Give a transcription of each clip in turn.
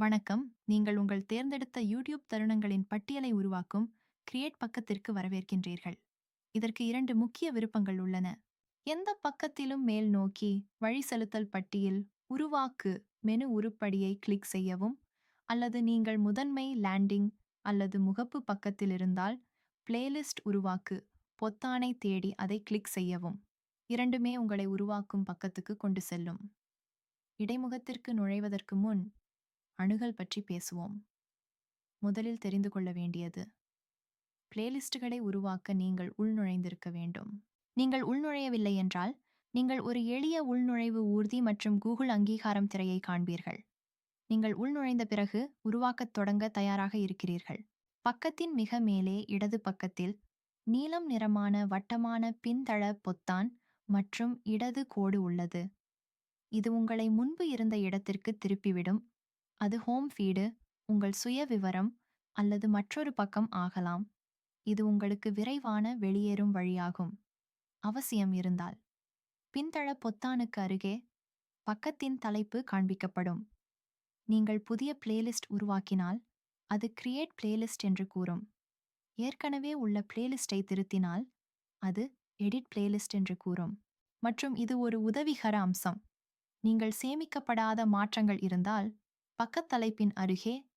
வணக்கம். நீங்கள் உங்கள் தேர்ந்தெடுத்த யூடியூப் தருணங்களின் பட்டியலை உருவாக்கும் கிரியேட் பக்கத்திற்கு வரவேற்கின்றீர்கள். இதற்கு இரண்டு முக்கிய விருப்பங்கள் உள்ளன. எந்த பக்கத்திலும் மேல் நோக்கி வழி செலுத்தல் பட்டியல் உருவாக்கு மெனு உருப்படியை கிளிக் செய்யவும் அல்லது நீங்கள் முதன்மை லேண்டிங் அல்லது முகப்பு பக்கத்தில் இருந்தால் பிளேலிஸ்ட் உருவாக்கு பொத்தானை தேடி அதை கிளிக் செய்யவும். இரண்டுமே உங்களை உருவாக்கும் பக்கத்துக்கு கொண்டு செல்லும். இடைமுகத்திற்கு நுழைவதற்கு முன் அணுகல் பற்றி பேசுவோம். முதலில் தெரிந்து கொள்ள வேண்டியது. பிளேலிஸ்டுகளை உருவாக்க நீங்கள் உள்நுழைந்திருக்க வேண்டும். நீங்கள் உள்நுழையவில்லை என்றால் நீங்கள் ஒரு எளிய உள்நுழைவு ஊர்தி மற்றும் கூகுள் அங்கீகாரம் திரையை காண்பீர்கள். நீங்கள் உள்நுழைந்த பிறகு உருவாக்கத் தொடங்க தயாராக இருக்கிறீர்கள். பக்கத்தின் மிக மேலே இடது பக்கத்தில் நீலம் நிறமான வட்டமான பின்தள பொத்தான் மற்றும் இடது கோடு உள்ளது. இது உங்களை முன்பு இருந்த இடத்திற்கு திருப்பிவிடும் அது ஹோம் ஃபீடு உங்கள் சுய விவரம் அல்லது மற்றொரு பக்கம் ஆகலாம். இது உங்களுக்கு விரைவான வெளியேறும் வழியாகும். அவசியம் இருந்தால் பின்தள பொத்தானுக்கு அருகே பக்கத்தின் தலைப்பு காண்பிக்கப்படும். நீங்கள் புதிய பிளேலிஸ்ட் உருவாக்கினால் அது கிரியேட் பிளேலிஸ்ட் என்று கூறும். ஏற்கனவே உள்ள பிளேலிஸ்டை திருத்தினால் அது எடிட் பிளேலிஸ்ட் என்று கூறும். மற்றும் இது ஒரு உதவிகர அம்சம். நீங்கள் சேமிக்கப்படாத மாற்றங்கள் இருந்தால் பக்கத்தலைப்பின் அருகே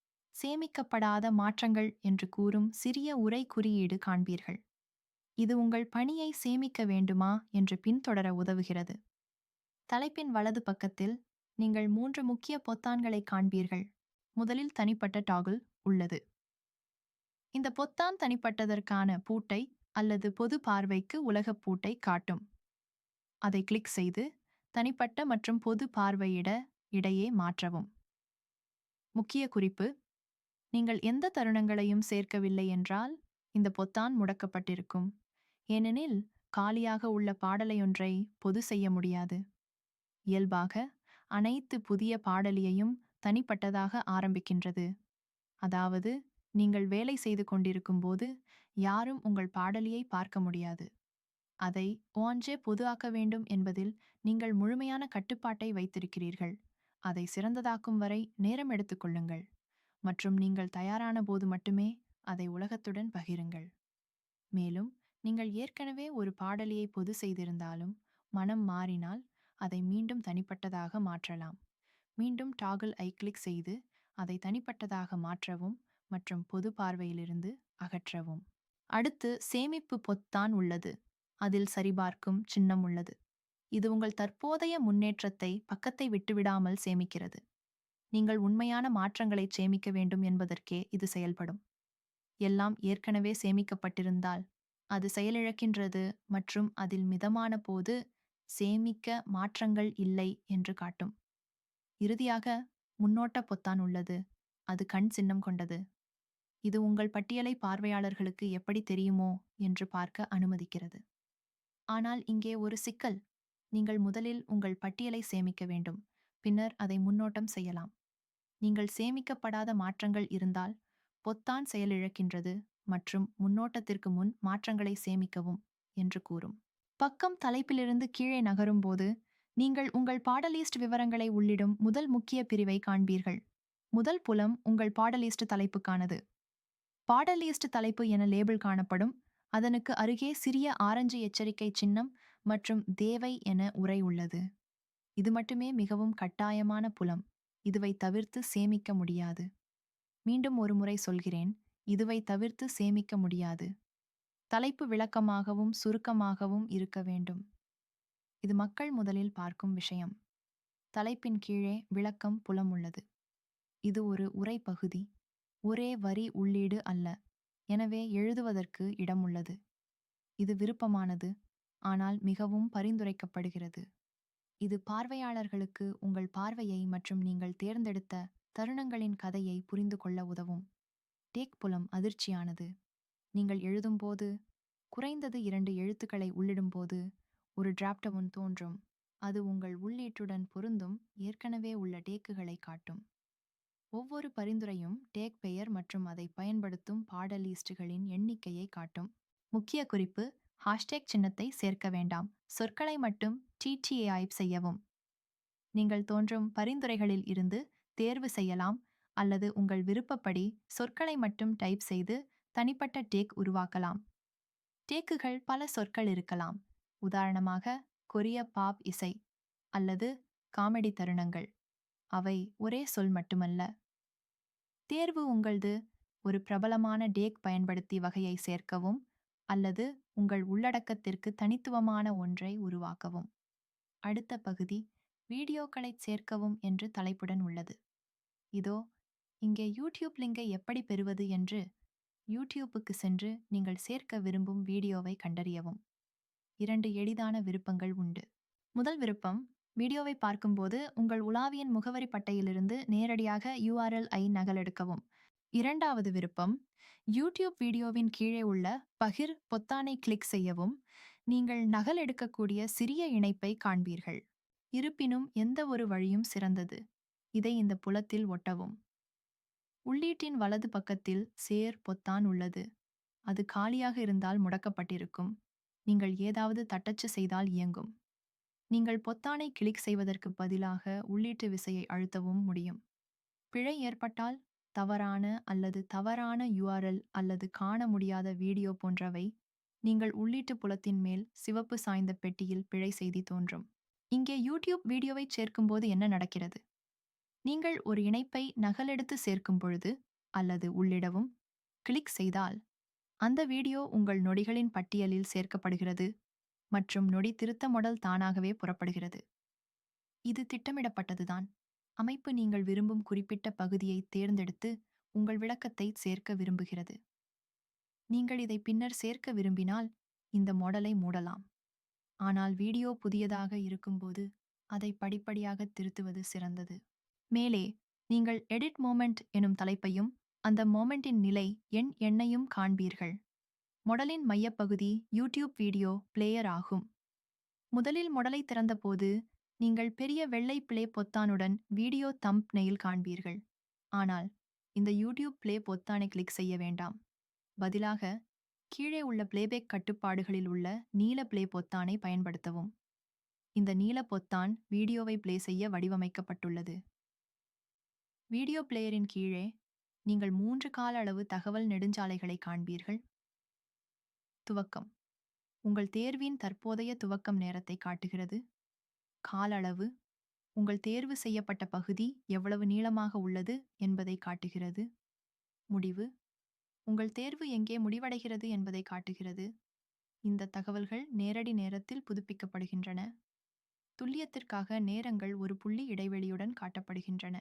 சேமிக்கப்படாத மாற்றங்கள் என்று கூறும் சிறிய உரை குறியீடு காண்பீர்கள். இது உங்கள் பணியை சேமிக்க வேண்டுமா என்று பின்தொடர உதவுகிறது. தலைப்பின் வலது பக்கத்தில் நீங்கள் மூன்று முக்கிய பொத்தான்களை காண்பீர்கள். முதலில் தனிப்பட்ட டாகுல் உள்ளது. இந்த பொத்தான் தனிப்பட்டதற்கான பூட்டை அல்லது பொது பார்வைக்கு உலகப் பூட்டை காட்டும். அதை கிளிக் செய்து தனிப்பட்ட மற்றும் பொது பார்வையிட இடையே மாற்றவும். முக்கிய குறிப்பு நீங்கள் எந்த தருணங்களையும் சேர்க்கவில்லை என்றால் இந்த பொத்தான் முடக்கப்பட்டிருக்கும். ஏனெனில் காலியாக உள்ள பாடலையொன்றை பொது செய்ய முடியாது. இயல்பாக அனைத்து புதிய பாடலியையும் தனிப்பட்டதாக ஆரம்பிக்கின்றது. அதாவது நீங்கள் வேலை செய்து கொண்டிருக்கும்போது யாரும் உங்கள் பாடலியை பார்க்க முடியாது. அதை ஓஞ்சே பொது ஆக்க வேண்டும் என்பதில் நீங்கள் முழுமையான கட்டுப்பாட்டை வைத்திருக்கிறீர்கள். அதை சிறந்ததாக்கும் வரை நேரம் எடுத்துக்கொள்ளுங்கள் மற்றும் நீங்கள் தயாரான போது மட்டுமே அதை உலகத்துடன் பகிருங்கள். மேலும் நீங்கள் ஏற்கனவே ஒரு பாடலியை பொது செய்திருந்தாலும் மனம் மாறினால் அதை மீண்டும் தனிப்பட்டதாக மாற்றலாம். மீண்டும் டாகிள் ஐ கிளிக் செய்து அதை தனிப்பட்டதாக மாற்றவும் மற்றும் பொது பார்வையிலிருந்து அகற்றவும். அடுத்து சேமிப்பு பொத்தான் உள்ளது. அதில் சரிபார்க்கும் சின்னம் உள்ளது. இது உங்கள் தற்போதைய முன்னேற்றத்தை பக்கத்தை விட்டுவிடாமல் சேமிக்கிறது. நீங்கள் உண்மையான மாற்றங்களை சேமிக்க வேண்டும் என்பதற்கே இது செயல்படும். எல்லாம் ஏற்கனவே சேமிக்கப்பட்டிருந்தால் அது செயலிழக்கின்றது மற்றும் அதில் மிதமான போது சேமிக்க மாற்றங்கள் இல்லை என்று காட்டும். இறுதியாக முன்னோட்ட பொத்தான் உள்ளது. அது கண் சின்னம் கொண்டது. இது உங்கள் பட்டியலை பார்வையாளர்களுக்கு எப்படி தெரியுமோ என்று பார்க்க அனுமதிக்கிறது. ஆனால் இங்கே ஒரு சிக்கல். நீங்கள் முதலில் உங்கள் பட்டியலை சேமிக்க வேண்டும். பின்னர் அதை முன்னோட்டம் செய்யலாம். நீங்கள் சேமிக்கப்படாத மாற்றங்கள் இருந்தால் பொத்தான் செயலிழக்கின்றது மற்றும் முன்னோட்டத்திற்கு முன் மாற்றங்களை சேமிக்கவும் என்று கூறும். பக்கம் தலைப்பிலிருந்து கீழே நகரும் போது நீங்கள் உங்கள் பாடலிஸ்ட் விவரங்களை உள்ளிடும் முதல் முக்கிய பிரிவை காண்பீர்கள். முதல் புலம் உங்கள் பாடலிஸ்ட் தலைப்புக்கானது. பாடலிஸ்ட் தலைப்பு என லேபிள் காணப்படும். அதனுக்கு அருகே சிறிய ஆரஞ்சு எச்சரிக்கை சின்னம் மற்றும் தேவை என உரை உள்ளது. இது மட்டுமே மிகவும் கட்டாயமான புலம். இதுவை தவிர்த்து சேமிக்க முடியாது. மீண்டும் ஒரு முறை சொல்கிறேன் இதுவை தவிர்த்து சேமிக்க முடியாது. தலைப்பு விளக்கமாகவும் சுருக்கமாகவும் இருக்க வேண்டும். இது மக்கள் முதலில் பார்க்கும் விஷயம். தலைப்பின் கீழே விளக்கம் புலம் உள்ளது. இது ஒரு உரை பகுதி. ஒரே வரி உள்ளீடு அல்ல. எனவே எழுதுவதற்கு இடம் உள்ளது. இது விருப்பமானது. ஆனால் மிகவும் பரிந்துரைக்கப்படுகிறது. இது பார்வையாளர்களுக்கு உங்கள் பார்வையை மற்றும் நீங்கள் தேர்ந்தெடுத்த தருணங்களின் கதையை புரிந்து கொள்ள உதவும். டேக் புலம் அதிர்ச்சியானது. நீங்கள் எழுதும்போது குறைந்தது இரண்டு எழுத்துக்களை உள்ளிடும்போது ஒரு டிராப்டவுன் தோன்றும். அது உங்கள் உள்ளீட்டுடன் பொருந்தும் ஏற்கனவே உள்ள டேக்குகளை காட்டும். ஒவ்வொரு பரிந்துரையும் டேக் பெயர் மற்றும் அதை பயன்படுத்தும் பாடலிஸ்டுகளின் எண்ணிக்கையை காட்டும். முக்கிய குறிப்பு ஹாஷ்டேக் சின்னத்தை சேர்க்க வேண்டாம். சொற்களை மட்டும் டிடிஏஐப் செய்யவும். நீங்கள் தோன்றும் பரிந்துரைகளில் இருந்து தேர்வு செய்யலாம். அல்லது உங்கள் விருப்பப்படி சொற்களை மட்டும் டைப் செய்து தனிப்பட்ட டேக் உருவாக்கலாம். டேக்குகள் பல சொற்கள் இருக்கலாம். உதாரணமாக கொரிய பாப் இசை அல்லது காமெடி தருணங்கள். அவை ஒரே சொல் மட்டுமல்ல. தேர்வு உங்களது ஒரு பிரபலமான டேக் பயன்படுத்தி வகையை சேர்க்கவும் அல்லது உங்கள் உள்ளடக்கத்திற்கு தனித்துவமான ஒன்றை உருவாக்கவும். அடுத்த பகுதி வீடியோக்களை சேர்க்கவும் என்று தலைப்புடன் உள்ளது. இதோ இங்கே யூடியூப் லிங்கை எப்படி பெறுவது என்று யூடியூப்புக்கு சென்று நீங்கள் சேர்க்க விரும்பும் வீடியோவை கண்டறியவும். இரண்டு எளிதான விருப்பங்கள் உண்டு. முதல் விருப்பம் வீடியோவை பார்க்கும்போது உங்கள் உலாவியின் முகவரி பட்டையிலிருந்து நேரடியாக யூஆர்எல் ஐ நகலெடுக்கவும். இரண்டாவது விருப்பம் யூடியூப் வீடியோவின் கீழே உள்ள பகிர் பொத்தானை கிளிக் செய்யவும் நீங்கள் நகல் எடுக்கக்கூடிய சிறிய இணைப்பை காண்பீர்கள். இருப்பினும் எந்த ஒரு வழியும் சிறந்தது. இதை இந்த புலத்தில் ஒட்டவும். உள்ளீட்டின் வலது பக்கத்தில் சேர் பொத்தான் உள்ளது. அது காலியாக இருந்தால் முடக்கப்பட்டிருக்கும். நீங்கள் ஏதாவது தட்டச்சு செய்தால் இயங்கும். நீங்கள் பொத்தானை கிளிக் செய்வதற்கு பதிலாக உள்ளீட்டு விசையை அழுத்தவும் முடியும். பிழை ஏற்பட்டால் தவறான அல்லது தவறான யுஆர்எல் அல்லது காண முடியாத வீடியோ போன்றவை நீங்கள் உள்ளீட்டு புலத்தின் மேல் சிவப்பு சாய்ந்த பெட்டியில் பிழை செய்தி தோன்றும். இங்கே யூடியூப் வீடியோவை சேர்க்கும்போது என்ன நடக்கிறது? நீங்கள் ஒரு இணைப்பை நகலெடுத்து சேர்க்கும் பொழுது அல்லது உள்ளிடவும் கிளிக் செய்தால் அந்த வீடியோ உங்கள் நொடிகளின் பட்டியலில் சேர்க்கப்படுகிறது மற்றும் நொடி திருத்த மொடல் தானாகவே புறப்படுகிறது. இது திட்டமிடப்பட்டதுதான். அமைப்பு நீங்கள் விரும்பும் குறிப்பிட்ட பகுதியை தேர்ந்தெடுத்து உங்கள் விளக்கத்தை சேர்க்க விரும்புகிறது. நீங்கள் இதை பின்னர் சேர்க்க விரும்பினால் இந்த மாடலை மூடலாம். ஆனால் வீடியோ புதியதாக இருக்கும்போது அதை படிப்படியாக திருத்துவது சிறந்தது. மேலே நீங்கள் எடிட் மோமெண்ட் எனும் தலைப்பையும் அந்த மோமெண்டின் நிலை எண் எண்ணையும் காண்பீர்கள். மொடலின் மையப்பகுதி யூடியூப் வீடியோ பிளேயர் ஆகும். முதலில் மொடலை திறந்தபோது நீங்கள் பெரிய வெள்ளை பிளே பொத்தானுடன் வீடியோ தம்ப் நெயில் காண்பீர்கள். ஆனால் இந்த யூடியூப் பிளே பொத்தானை கிளிக் செய்ய வேண்டாம். பதிலாக கீழே உள்ள பிளேபேக் கட்டுப்பாடுகளில் உள்ள நீல பிளே பொத்தானை பயன்படுத்தவும். இந்த நீல பொத்தான் வீடியோவை பிளே செய்ய வடிவமைக்கப்பட்டுள்ளது. வீடியோ பிளேயரின் கீழே நீங்கள் மூன்று கால அளவு தகவல் நெடுஞ்சாலைகளை காண்பீர்கள். துவக்கம். உங்கள் தேர்வின் தற்போதைய துவக்கம் நேரத்தை காட்டுகிறது. காலளவு உங்கள் தேர்வு செய்யப்பட்ட பகுதி எவ்வளவு நீளமாக உள்ளது என்பதை காட்டுகிறது. முடிவு உங்கள் தேர்வு எங்கே முடிவடைகிறது என்பதை காட்டுகிறது. இந்த தகவல்கள் நேரடி நேரத்தில் புதுப்பிக்கப்படுகின்றன. துல்லியத்திற்காக நேரங்கள் ஒரு புள்ளி இடைவெளியுடன் காட்டப்படுகின்றன.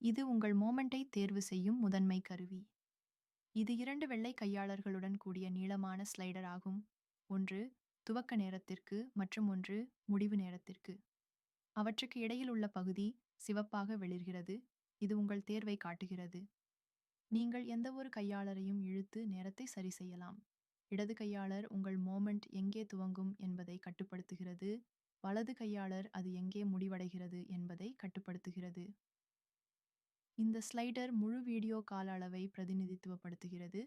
இது உங்கள் மோமெண்டை தேர்வு செய்யும் முதன்மை கருவி. இது இரண்டு வெள்ளை கையாளர்களுடன் கூடிய நீளமான ஸ்லைடர் ஆகும். ஒன்று துவக்க நேரத்திற்கு மற்றும் ஒன்று முடிவு நேரத்திற்கு. அவற்றுக்கு இடையில் உள்ள பகுதி சிவப்பாக வெளிர்கிறது. இது உங்கள் தேர்வை காட்டுகிறது. நீங்கள் எந்தவொரு கையாளரையும் இழுத்து நேரத்தை சரி செய்யலாம். இடது கையாளர் உங்கள் மோமெண்ட் எங்கே துவங்கும் என்பதை கட்டுப்படுத்துகிறது. வலது கையாளர் அது எங்கே முடிவடைகிறது என்பதை கட்டுப்படுத்துகிறது. இந்த ஸ்லைடர் முழு வீடியோ கால அளவை பிரதிநிதித்துவப்படுத்துகிறது.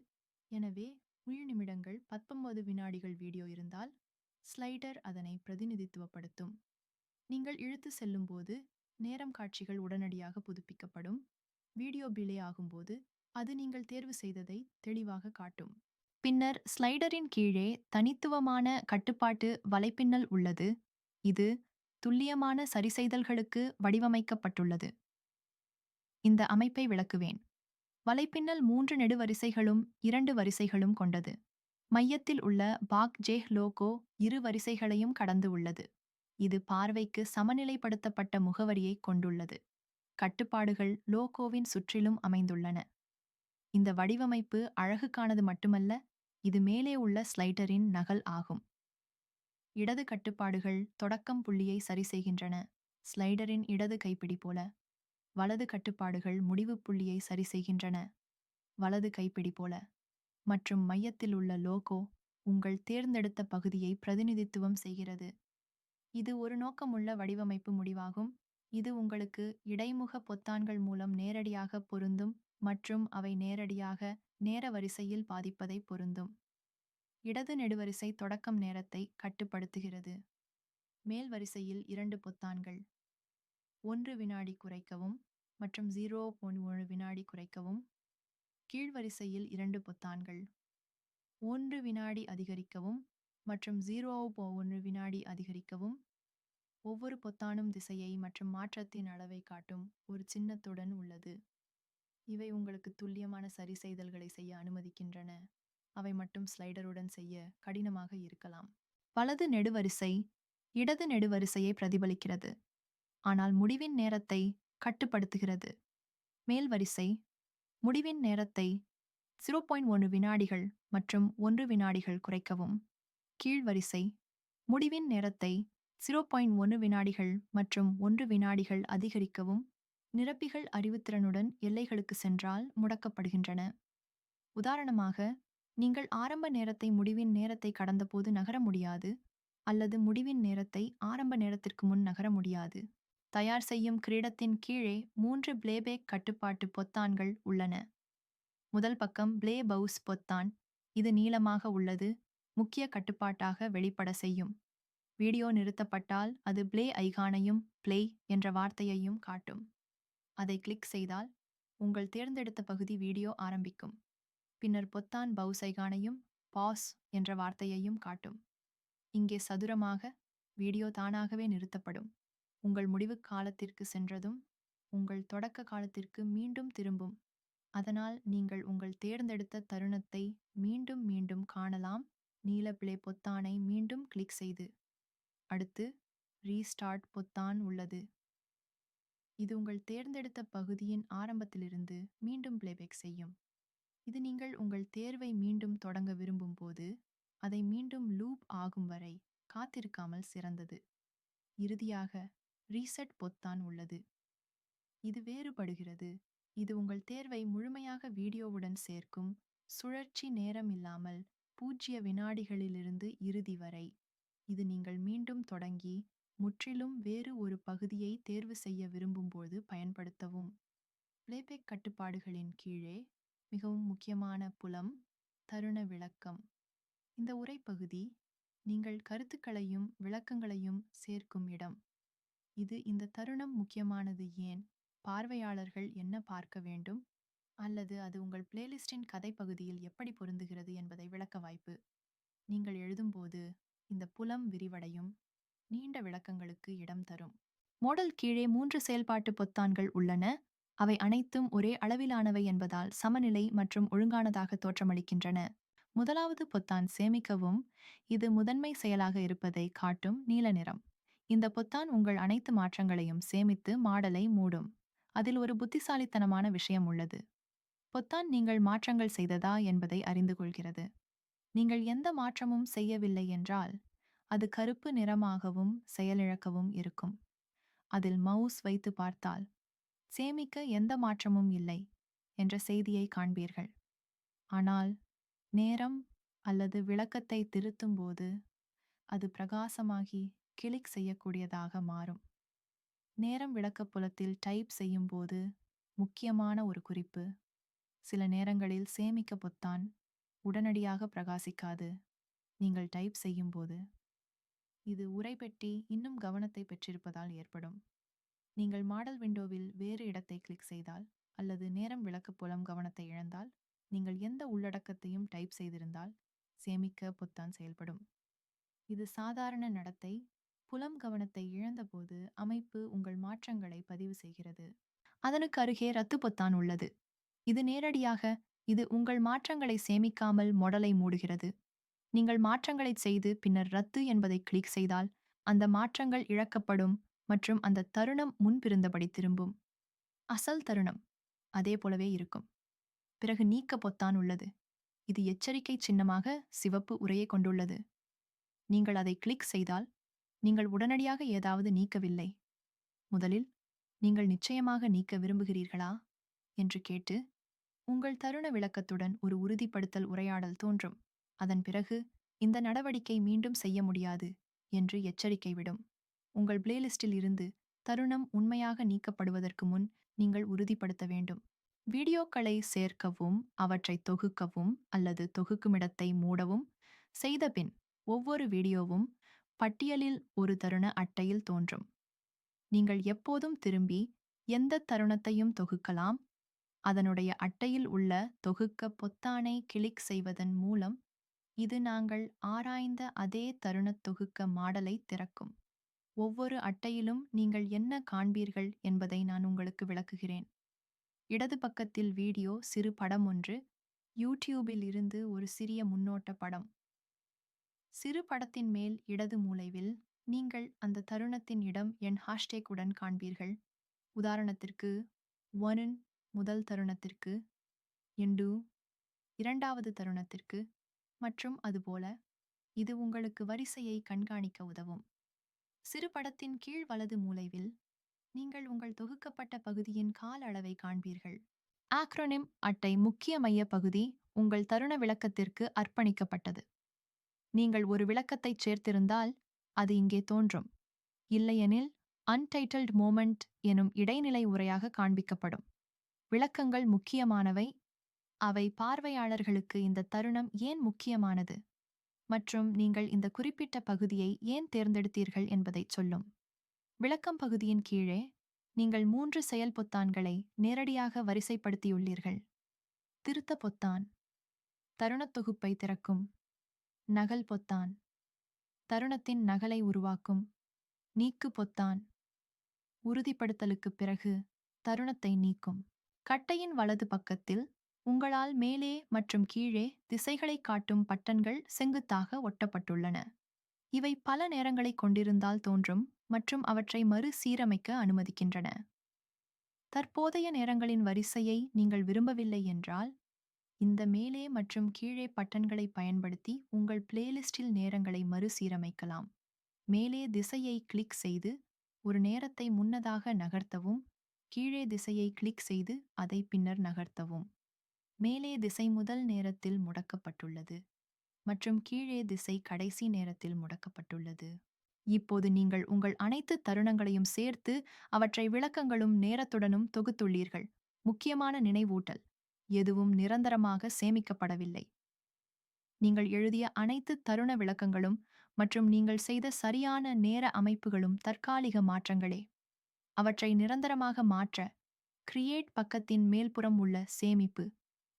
எனவே உள் நிமிடங்கள் பத்தொன்பது வினாடிகள் வீடியோ இருந்தால் ஸ்லைடர் அதனை பிரதிநிதித்துவப்படுத்தும். நீங்கள் இழுத்து செல்லும்போது நேரம் காட்சிகள் உடனடியாக புதுப்பிக்கப்படும். வீடியோ பிலே ஆகும்போது அது நீங்கள் தேர்வு செய்ததை தெளிவாக காட்டும். பின்னர் ஸ்லைடரின் கீழே தனித்துவமான கட்டுப்பாட்டு வலைப்பின்னல் உள்ளது. இது துல்லியமான சரிசெய்தல்களுக்கு வடிவமைக்கப்பட்டுள்ளது. இந்த அமைப்பை விளக்குவேன். வலைப்பின்னல் மூன்று நெடுவரிசைகளும் இரண்டு வரிசைகளும் கொண்டது. மையத்தில் உள்ள பாக் ஜேஹ் லோகோ இரு வரிசைகளையும் கடந்து உள்ளது. இது பார்வைக்கு சமநிலைப்படுத்தப்பட்ட முகவரியை கொண்டுள்ளது. கட்டுப்பாடுகள் லோகோவின் சுற்றிலும் அமைந்துள்ளன. இந்த வடிவமைப்பு அழகுக்கானது மட்டுமல்ல இது மேலே உள்ள ஸ்லைடரின் நகல் ஆகும். இடது கட்டுப்பாடுகள் தொடக்கம் புள்ளியை சரி செய்கின்றன. ஸ்லைடரின் இடது கைப்பிடி போல. வலது கட்டுப்பாடுகள் முடிவு புள்ளியை சரி செய்கின்றன. வலது கைப்பிடி போல. மற்றும் மையத்தில் உள்ள லோகோ உங்கள் தேர்ந்தெடுத்த பகுதியை பிரதிநிதித்துவம் செய்கிறது. இது ஒரு நோக்கமுள்ள வடிவமைப்பு முடிவாகும். இது உங்களுக்கு இடைமுக பொத்தான்கள் மூலம் நேரடியாக பொருந்தும் மற்றும் அவை நேரடியாக நேர வரிசையில் பாதிப்பதை பொருந்தும். இடது நெடுவரிசை தொடக்கம் நேரத்தை கட்டுப்படுத்துகிறது. மேல் வரிசையில் இரண்டு பொத்தான்கள். ஒன்று வினாடி குறைக்கவும் மற்றும் ஜீரோ ஒன்று வினாடி குறைக்கவும். கீழ்வரிசையில் இரண்டு பொத்தான்கள். ஒன்று வினாடி அதிகரிக்கவும் மற்றும் ஜீரோ ஒன்று வினாடி அதிகரிக்கவும். ஒவ்வொரு பொத்தானும் திசையை மற்றும் மாற்றத்தின் அளவை காட்டும் ஒரு சின்னத்துடன் உள்ளது. இவை உங்களுக்கு துல்லியமான சரிசெய்தல்களை செய்ய அனுமதிக்கின்றன. அவை மட்டும் ஸ்லைடருடன் செய்ய கடினமாக இருக்கலாம். வலது நெடுவரிசை இடது நெடுவரிசையை பிரதிபலிக்கிறது. ஆனால் முடிவின் நேரத்தை கட்டுப்படுத்துகிறது. மேல் வரிசை முடிவின் நேரத்தை ஜீரோ பாயிண்ட் ஒன்று வினாடிகள் மற்றும் ஒன்று வினாடிகள் குறைக்கவும். கீழ் வரிசை முடிவின் நேரத்தை ஜீரோ பாயிண்ட் ஒன்று வினாடிகள் மற்றும் ஒன்று வினாடிகள் அதிகரிக்கவும். நிரப்பிகள் அறிவுத்திறனுடன் எல்லைகளுக்கு சென்றால் முடக்கப்படுகின்றன. உதாரணமாக நீங்கள் ஆரம்ப நேரத்தை முடிவின் நேரத்தை கடந்தபோது நகர முடியாது அல்லது முடிவின் நேரத்தை ஆரம்ப நேரத்திற்கு முன் நகர முடியாது. தயார் செய்யும் கிரீடத்தின் கீழே மூன்று பிளேபேக் கட்டுப்பாட்டு பொத்தான்கள் உள்ளன. முதல் பக்கம் பிளே பவுஸ் பொத்தான். இது நீளமாக உள்ளது முக்கிய கட்டுப்பாட்டாக வெளிப்பட செய்யும். வீடியோ நிறுத்தப்பட்டால் அது பிளே ஐகானையும் பிளே என்ற வார்த்தையையும் காட்டும். அதை கிளிக் செய்தால் உங்கள் தேர்ந்தெடுத்த பகுதி வீடியோ ஆரம்பிக்கும். பின்னர் பொத்தான் பவுஸ் ஐகானையும் பாஸ் என்ற வார்த்தையையும் காட்டும். இங்கே சதுரமாக வீடியோ தானாகவே நிறுத்தப்படும். உங்கள் முடிவு காலத்திற்கு சென்றதும் உங்கள் தொடக்க காலத்திற்கு மீண்டும் திரும்பும். அதனால் நீங்கள் உங்கள் தேர்ந்தெடுத்த தருணத்தை மீண்டும் மீண்டும் காணலாம். நீல பிளே பொத்தானை மீண்டும் கிளிக் செய்து. அடுத்து ரீஸ்டார்ட் பொத்தான் உள்ளது. இது உங்கள் தேர்ந்தெடுத்த பகுதியின் ஆரம்பத்திலிருந்து மீண்டும் பிளேபேக் செய்யும். இது நீங்கள் உங்கள் தேர்வை மீண்டும் தொடங்க விரும்பும் போது அதை மீண்டும் லூப் ஆகும் வரை காத்திருக்காமல் சிறந்தது. இறுதியாக ரீசெட் பொத்தான் உள்ளது. இது வேறுபடுகிறது. இது உங்கள் தேர்வை முழுமையாக வீடியோவுடன் சேர்க்கும் சுழற்சி நேரம் இல்லாமல் பூஜ்ய வினாடிகளிலிருந்து இறுதி வரை. இது நீங்கள் மீண்டும் தொடங்கி முற்றிலும் வேறு ஒரு பகுதியை தேர்வு செய்ய விரும்பும்போது பயன்படுத்தவும். பிளேபேக் கட்டுப்பாடுகளின் கீழே மிகவும் முக்கியமான புலம் தருண விளக்கம். இந்த உரைப்பகுதி நீங்கள் கருத்துக்களையும் விளக்கங்களையும் சேர்க்கும் இடம். இது இந்த தருணம் முக்கியமானது ஏன்? பார்வையாளர்கள் என்ன பார்க்க வேண்டும்? அல்லது அது உங்கள் பிளேலிஸ்டின் கதை பகுதியில் எப்படி பொருந்துகிறது என்பதை விளக்க வாய்ப்பு. நீங்கள் எழுதும்போது இந்த புலம் விரிவடையும் நீண்ட விளக்கங்களுக்கு இடம் தரும். மோடல் கீழே மூன்று செயல்பாட்டு பொத்தான்கள் உள்ளன. அவை அனைத்தும் ஒரே அளவிலானவை என்பதால் சமநிலை மற்றும் ஒழுங்கானதாக தோற்றமளிக்கின்றன. முதலாவது பொத்தான் சேமிக்கவும் இது முதன்மை செயலாக இருப்பதை காட்டும் நீல நிறம். இந்த பொத்தான் உங்கள் அனைத்து மாற்றங்களையும் சேமித்து மாடலை மூடும். அதில் ஒரு புத்திசாலித்தனமான விஷயம் உள்ளது. பொத்தான் நீங்கள் மாற்றங்கள் செய்ததா என்பதை அறிந்து கொள்கிறது. நீங்கள் எந்த மாற்றமும் செய்யவில்லை என்றால் அது கருப்பு நிறமாகவும் செயலிழக்கவும் இருக்கும். அதில் மவுஸ் வைத்து பார்த்தால் சேமிக்க எந்த மாற்றமும் இல்லை என்ற செய்தியை காண்பீர்கள். ஆனால் நேரம் அல்லது விளக்கத்தை திருத்தும்போது அது பிரகாசமாகி கிளிக் செய்யக்கூடியதாக மாறும். நேரம் விளக்கப்புலத்தில் டைப் செய்யும்போது முக்கியமான ஒரு குறிப்பு. சில நேரங்களில் சேமிக்க பொத்தான் உடனடியாக பிரகாசிக்காது. நீங்கள் டைப் செய்யும்போது இது உரைபெட்டி இன்னும் கவனத்தை பெற்றிருப்பதால் ஏற்படும். நீங்கள் மாடல் விண்டோவில் வேறு இடத்தை கிளிக் செய்தால் அல்லது நேரம் விளக்கப்புலம் கவனத்தை இழந்தால் நீங்கள் எந்த உள்ளடக்கத்தையும் டைப் செய்திருந்தால் சேமிக்க பொத்தான் செயல்படும். இது சாதாரண நடத்தை புலம் கவனத்தை இழந்தபோது அமைப்பு உங்கள் மாற்றங்களை பதிவு செய்கிறது. அதனுக்கு அருகே ரத்து பொத்தான் உள்ளது. இது நேரடியாக இது உங்கள் மாற்றங்களை சேமிக்காமல் மொடலை மூடுகிறது. நீங்கள் மாற்றங்களை செய்து பின்னர் ரத்து என்பதை கிளிக் செய்தால் அந்த மாற்றங்கள் இழக்கப்படும் மற்றும் அந்த தருணம் முன்பிருந்தபடி திரும்பும். அசல் தருணம் அதே போலவே இருக்கும். பிறகு நீக்க பொத்தான் உள்ளது. இது எச்சரிக்கை சின்னமாக சிவப்பு உரையை கொண்டுள்ளது. நீங்கள் அதை கிளிக் செய்தால் நீங்கள் உடனடியாக ஏதாவது நீக்கவில்லை. முதலில் நீங்கள் நிச்சயமாக நீக்க விரும்புகிறீர்களா? என்று கேட்டு உங்கள் தருண விளக்கத்துடன் ஒரு உறுதிப்படுத்தல் உரையாடல் தோன்றும். அதன் பிறகு இந்த நடவடிக்கை மீண்டும் செய்ய முடியாது என்று எச்சரிக்கை விடும். உங்கள் பிளேலிஸ்டில் இருந்து தருணம் உண்மையாக நீக்கப்படுவதற்கு முன் நீங்கள் உறுதிப்படுத்த வேண்டும். வீடியோக்களை சேர்க்கவும் அவற்றை தொகுக்கவும் அல்லது தொகுக்குமிடத்தை மூடவும் செய்தபின் ஒவ்வொரு வீடியோவும் பட்டியலில் ஒரு தருண அட்டையில் தோன்றும். நீங்கள் எப்போதும் திரும்பி எந்த தருணத்தையும் தொகுக்கலாம். அதனுடைய அட்டையில் உள்ள தொகுக்க பொத்தானை கிளிக் செய்வதன் மூலம் இது நாங்கள் ஆராய்ந்த அதே தருணத் தொகுக்க மாடலை திறக்கும். ஒவ்வொரு அட்டையிலும் நீங்கள் என்ன காண்பீர்கள் என்பதை நான் உங்களுக்கு விளக்குகிறேன். இடது பக்கத்தில் வீடியோ சிறு படம் ஒன்று யூடியூபில் இருந்து ஒரு சிறிய முன்னோட்ட படம். சிறு படத்தின் மேல் இடது மூலைவில் நீங்கள் அந்த தருணத்தின் இடம் என் ஹாஷ்டேக் உடன் காண்பீர்கள். உதாரணத்திற்கு ஒனின் முதல் தருணத்திற்கு எண்டு இரண்டாவது தருணத்திற்கு மற்றும் அதுபோல. இது உங்களுக்கு வரிசையை கண்காணிக்க உதவும். சிறு படத்தின் கீழ் வலது மூலைவில் நீங்கள் உங்கள் தொகுக்கப்பட்ட பகுதியின் கால அளவை காண்பீர்கள். ஆக்ரோனிம் அட்டை முக்கிய மைய பகுதி உங்கள் தருண விளக்கத்திற்கு அர்ப்பணிக்கப்பட்டது. நீங்கள் ஒரு விளக்கத்தைச் சேர்த்திருந்தால் அது இங்கே தோன்றும். இல்லையெனில் அன்டைட்டில்ட் மோமெண்ட் எனும் இடைநிலை உரையாக காண்பிக்கப்படும். விளக்கங்கள் முக்கியமானவை. அவை பார்வையாளர்களுக்கு இந்த தருணம் ஏன் முக்கியமானது? மற்றும் நீங்கள் இந்த குறிப்பிட்ட பகுதியை ஏன் தேர்ந்தெடுத்தீர்கள் என்பதைச் சொல்லும். விளக்கம் பகுதியின் கீழே நீங்கள் மூன்று செயல் பொத்தான்களை நேரடியாக வரிசைப்படுத்தியுள்ளீர்கள். திருத்த பொத்தான். தருணத் தொகுப்பை திறக்கும். நகல் பொத்தான். தருணத்தின் நகலை உருவாக்கும். நீக்கு பொத்தான். உறுதிப்படுத்தலுக்குப் பிறகு தருணத்தை நீக்கும். கட்டையின் வலது பக்கத்தில் உங்களால் மேலே மற்றும் கீழே திசைகளை காட்டும் பட்டன்கள் செங்குத்தாக ஒட்டப்பட்டுள்ளன. இவை பல நேரங்களை கொண்டிருந்தால் தோன்றும் மற்றும் அவற்றை மறுசீரமைக்க அனுமதிக்கின்றன. தற்போதைய நேரங்களின் வரிசையை நீங்கள் விரும்பவில்லை என்றால் இந்த மேலே மற்றும் கீழே பட்டன்களை பயன்படுத்தி உங்கள் பிளேலிஸ்டில் நேரங்களை மறுசீரமைக்கலாம். மேலே திசையை கிளிக் செய்து ஒரு நேரத்தை முன்னதாக நகர்த்தவும் கீழே திசையை கிளிக் செய்து அதை பின்னர் நகர்த்தவும். மேலே திசை முதல் நேரத்தில் முடக்கப்பட்டுள்ளது மற்றும் கீழே திசை கடைசி நேரத்தில் முடக்கப்பட்டுள்ளது. இப்போது நீங்கள் உங்கள் அனைத்து தருணங்களையும் சேர்த்து அவற்றை விளக்கங்களும் நேரத்துடனும் தொகுத்துள்ளீர்கள். முக்கியமான நினைவூட்டல். எதுவும் நிரந்தரமாக சேமிக்கப்படவில்லை. நீங்கள் எழுதிய அனைத்து தருண விளக்கங்களும் மற்றும் நீங்கள் செய்த சரியான நேர அமைப்புகளும் தற்காலிக மாற்றங்களே. அவற்றை நிரந்தரமாக மாற்ற கிரியேட் பக்கத்தின் மேல்புறம் உள்ள சேமிப்பு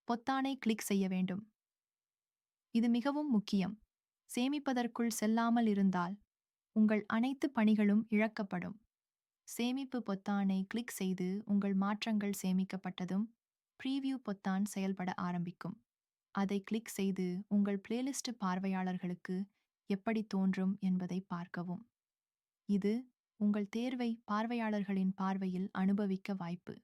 பொத்தானை கிளிக் செய்ய வேண்டும். இது மிகவும் முக்கியம். சேமிப்பதற்குள் செல்லாமல் இருந்தால் உங்கள் அனைத்து பணிகளும் இழக்கப்படும். சேமிப்பு பொத்தானை கிளிக் செய்து உங்கள் மாற்றங்கள் சேமிக்கப்பட்டதும் ப்ரீவியூ பொத்தான் செயல்பட ஆரம்பிக்கும். அதை கிளிக் செய்து உங்கள் பிளேலிஸ்ட் பார்வையாளர்களுக்கு எப்படி தோன்றும் என்பதை பார்க்கவும். இது உங்கள் தேர்வை பார்வையாளர்களின் பார்வையில் அனுபவிக்க வாய்ப்பு.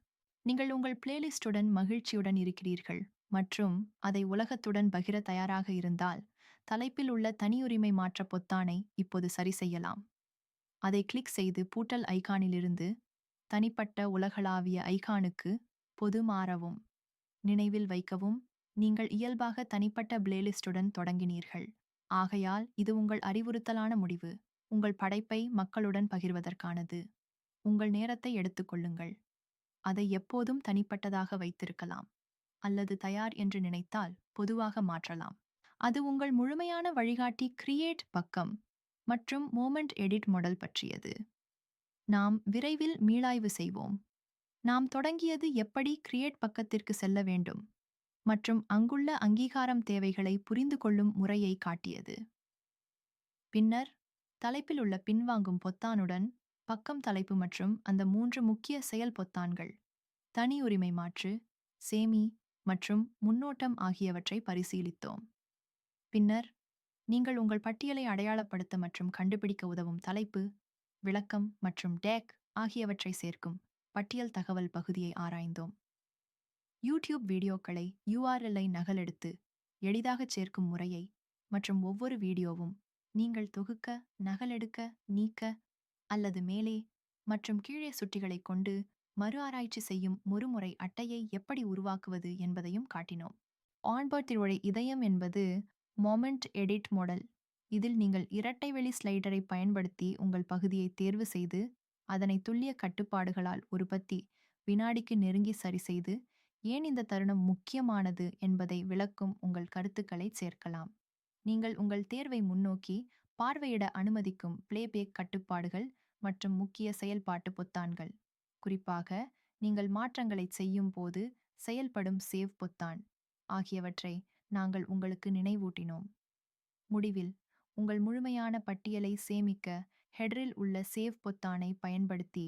நீங்கள் உங்கள் பிளேலிஸ்டுடன் மகிழ்ச்சியுடன் இருக்கிறீர்கள் மற்றும் அதை உலகத்துடன் பகிர தயாராக இருந்தால் தலைப்பில் உள்ள தனியுரிமை மாற்ற பொத்தானை இப்போது சரி செய்யலாம். அதை கிளிக் செய்து பூட்டல் ஐகானிலிருந்து தனிப்பட்ட உலகளாவிய ஐகானுக்கு பொது மாறவும். நினைவில் வைக்கவும். நீங்கள் இயல்பாக தனிப்பட்ட பிளேலிஸ்டுடன் தொடங்கினீர்கள். ஆகையால் இது உங்கள் அறிவுறுத்தலான முடிவு. உங்கள் படைப்பை மக்களுடன் பகிர்வதற்கானது. உங்கள் நேரத்தை எடுத்துக்கொள்ளுங்கள் அதை எப்போதும் தனிப்பட்டதாக வைத்திருக்கலாம். அல்லது தயார் என்று நினைத்தால் பொதுவாக மாற்றலாம். அது உங்கள் முழுமையான வழிகாட்டி கிரியேட் பக்கம் மற்றும் மோமெண்ட் எடிட் மாடல் பற்றியது. நாம் விரைவில் மீளாய்வு செய்வோம். நாம் தொடங்கியது எப்படி கிரியேட் பக்கத்திற்கு செல்ல வேண்டும்? மற்றும் அங்குள்ள அங்கீகாரம் தேவைகளை புரிந்து கொள்ளும் முறையை காட்டியது. பின்னர் தலைப்பில் உள்ள பின்வாங்கும் பொத்தானுடன் பக்கம் தலைப்பு மற்றும் அந்த மூன்று முக்கிய செயல் பொத்தான்கள் தனி உரிமை மாற்று சேமி மற்றும் முன்னோட்டம் ஆகியவற்றை பரிசீலித்தோம். பின்னர் நீங்கள் உங்கள் பட்டியலை அடையாளப்படுத்த மற்றும் கண்டுபிடிக்க உதவும் தலைப்பு விளக்கம் மற்றும் டேக் ஆகியவற்றை சேர்க்கும். பட்டியல் தகவல் பகுதியை ஆராய்ந்தோம். யூடியூப் வீடியோக்களை யூஆர்எல்ஐ நகலெடுத்து எளிதாக சேர்க்கும் முறையை மற்றும் ஒவ்வொரு வீடியோவும் நீங்கள் தொகுக்க நகலெடுக்க நீக்க அல்லது மேலே மற்றும் கீழே சுட்டிகளைக் கொண்டு மறு ஆராய்ச்சி செய்யும் ஒருமுறை அட்டையை எப்படி உருவாக்குவது என்பதையும் காட்டினோம். ஆன்பர்ட் திருவழி இதயம் என்பது மொமெண்ட் எடிட் மாடல் இதில் நீங்கள் இரட்டை வெளி ஸ்லைடரை பயன்படுத்தி உங்கள் பகுதியை தேர்வு செய்து அதனை துல்லிய கட்டுப்பாடுகளால் உற்பத்தி வினாடிக்கு நெருங்கி சரி செய்து ஏன் இந்த தருணம் முக்கியமானது என்பதை விளக்கும் உங்கள் கருத்துக்களை சேர்க்கலாம். நீங்கள் உங்கள் தேர்வை முன்னோக்கி பார்வையிட அனுமதிக்கும் பிளேபேக் கட்டுப்பாடுகள் மற்றும் முக்கிய செயல்பாட்டு பொத்தான்கள். குறிப்பாக நீங்கள் மாற்றங்களைச் செய்யும் போது செயல்படும் சேவ் பொத்தான் ஆகியவற்றை நாங்கள் உங்களுக்கு நினைவூட்டினோம். முடிவில் உங்கள் முழுமையான பட்டியலை சேமிக்க ஹெடரில் உள்ள சேவ் பொத்தானை பயன்படுத்தி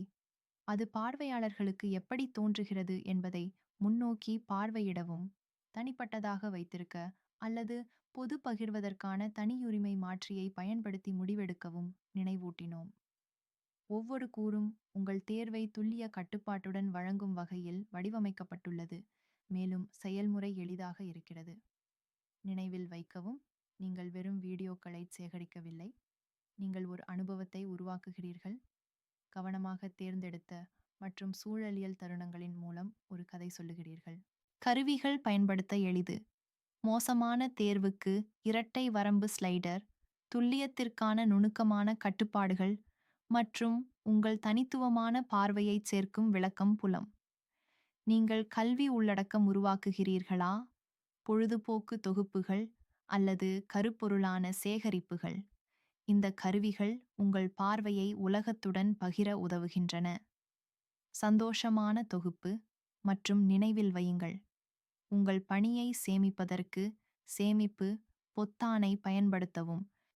அது பார்வையாளர்களுக்கு எப்படி தோன்றுகிறது என்பதை முன்னோக்கி பார்வையிடவும் தனிப்பட்டதாக வைத்திருக்க அல்லது பொது பகிர்வதற்கான தனியுரிமை மாற்றியை பயன்படுத்தி முடிவெடுக்கவும் நினைவூட்டினோம். ஒவ்வொரு கூறும் உங்கள் தேர்வை துல்லிய கட்டுப்பாட்டுடன் வழங்கும் வகையில் வடிவமைக்கப்பட்டுள்ளது மேலும் செயல்முறை எளிதாக இருக்கிறது. நினைவில் வைக்கவும் நீங்கள் வெறும் வீடியோக்களை சேகரிக்கவில்லை. நீங்கள் ஒரு அனுபவத்தை உருவாக்குகிறீர்கள். கவனமாக தேர்ந்தெடுத்த மற்றும் சூழலியல் தருணங்களின் மூலம் ஒரு கதை சொல்லுகிறீர்கள். கருவிகள் பயன்படுத்த எளிது. மோசமான தேர்வுக்கு இரட்டை வரம்பு ஸ்லைடர் துல்லியத்திற்கான நுணுக்கமான கட்டுப்பாடுகள் மற்றும் உங்கள் தனித்துவமான பார்வையை சேர்க்கும் விளக்கம் புலம். நீங்கள் கல்வி உள்ளடக்கம் உருவாக்குகிறீர்களா? பொழுதுபோக்கு தொகுப்புகள் அல்லது கருப்பொருளான சேகரிப்புகள். இந்த கருவிகள் உங்கள் பார்வையை உலகத்துடன் பகிர உதவுகின்றன. சந்தோஷமான தொகுப்பு மற்றும் நினைவில் வையுங்கள். உங்கள் பணியை சேமிப்பதற்கு சேமிப்பு பொத்தானை பயன்படுத்தவும்.